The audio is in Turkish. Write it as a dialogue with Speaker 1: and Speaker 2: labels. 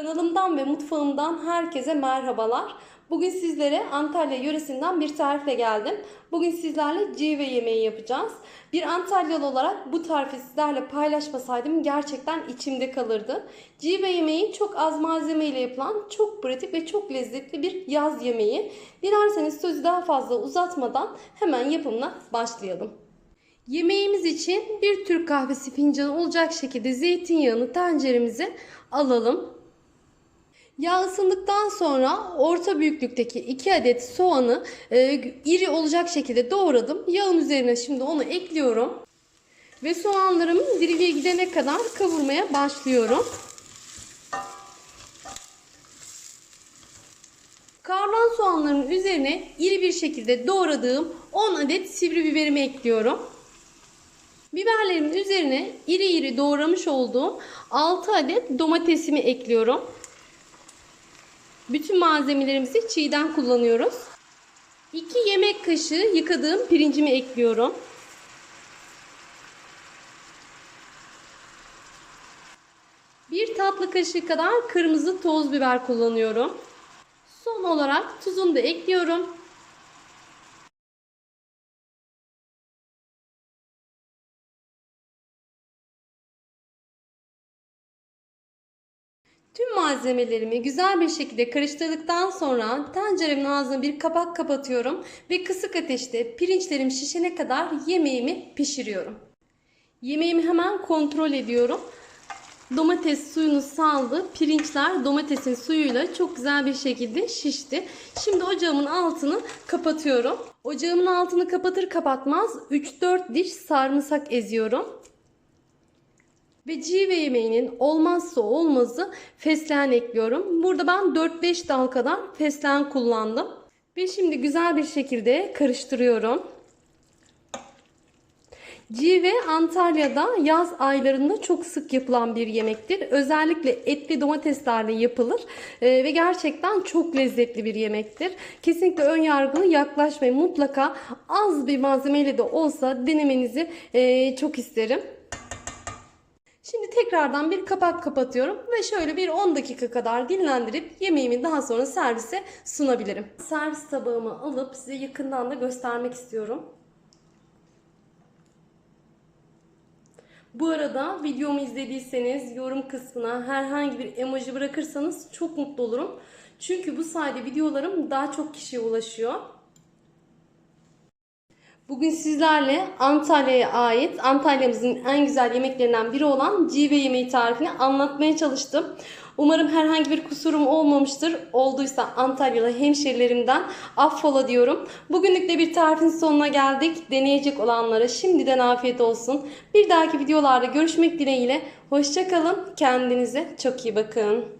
Speaker 1: Kanalımdan ve mutfağımdan herkese merhabalar. Bugün sizlere Antalya yöresinden bir tarifle geldim. Bugün sizlerle cive yemeği yapacağız. Bir Antalyalı olarak bu tarifi sizlerle paylaşmasaydım gerçekten içimde kalırdı. Cive yemeği çok az malzeme ile yapılan çok pratik ve çok lezzetli bir yaz yemeği. Dilerseniz sözü daha fazla uzatmadan hemen yapımına başlayalım. Yemeğimiz için bir Türk kahvesi fincanı olacak şekilde zeytinyağını tenceremize alalım. Yağ ısındıktan sonra orta büyüklükteki 2 adet soğanı e, iri olacak şekilde doğradım. Yağın üzerine şimdi onu ekliyorum. Ve soğanlarımın diriliğe gidene kadar kavurmaya başlıyorum. Kavrulan soğanların üzerine iri bir şekilde doğradığım 10 adet sivri biberimi ekliyorum. Biberlerimin üzerine iri iri doğramış olduğum 6 adet domatesimi ekliyorum. Bütün malzemelerimizi çiğden kullanıyoruz. 2 yemek kaşığı yıkadığım pirincimi ekliyorum. Bir tatlı kaşığı kadar kırmızı toz biber kullanıyorum. Son olarak tuzunu da ekliyorum. Tüm malzemelerimi güzel bir şekilde karıştırdıktan sonra tenceremin ağzına bir kapak kapatıyorum ve kısık ateşte pirinçlerim şişene kadar yemeğimi pişiriyorum. Yemeğimi hemen kontrol ediyorum. Domates suyunu saldı. Pirinçler domatesin suyuyla çok güzel bir şekilde şişti. Şimdi ocağımın altını kapatıyorum. Ocağımın altını kapatır kapatmaz 3-4 diş sarımsak eziyorum. Ve cive yemeğinin olmazsa olmazı fesleğen ekliyorum. Burada ben 4-5 dal kadar fesleğen kullandım. Ve şimdi güzel bir şekilde karıştırıyorum. Cive Antalya'da yaz aylarında çok sık yapılan bir yemektir. Özellikle etli domateslerle yapılır ee, ve gerçekten çok lezzetli bir yemektir. Kesinlikle ön yargılı yaklaşmayın. Mutlaka az bir malzemeyle de olsa denemenizi e, çok isterim. Şimdi tekrardan bir kapak kapatıyorum ve şöyle bir 10 dakika kadar dinlendirip yemeğimi daha sonra servise sunabilirim. Servis tabağımı alıp size yakından da göstermek istiyorum. Bu arada videomu izlediyseniz yorum kısmına herhangi bir emoji bırakırsanız çok mutlu olurum. Çünkü bu sayede videolarım daha çok kişiye ulaşıyor. Bugün sizlerle Antalya'ya ait, Antalya'mızın en güzel yemeklerinden biri olan cive yemeği tarifini anlatmaya çalıştım. Umarım herhangi bir kusurum olmamıştır. Olduysa Antalyalı hemşerilerimden affola diyorum. Bugünlük de bir tarifin sonuna geldik. Deneyecek olanlara şimdiden afiyet olsun. Bir dahaki videolarda görüşmek dileğiyle. Hoşçakalın. Kendinize çok iyi bakın.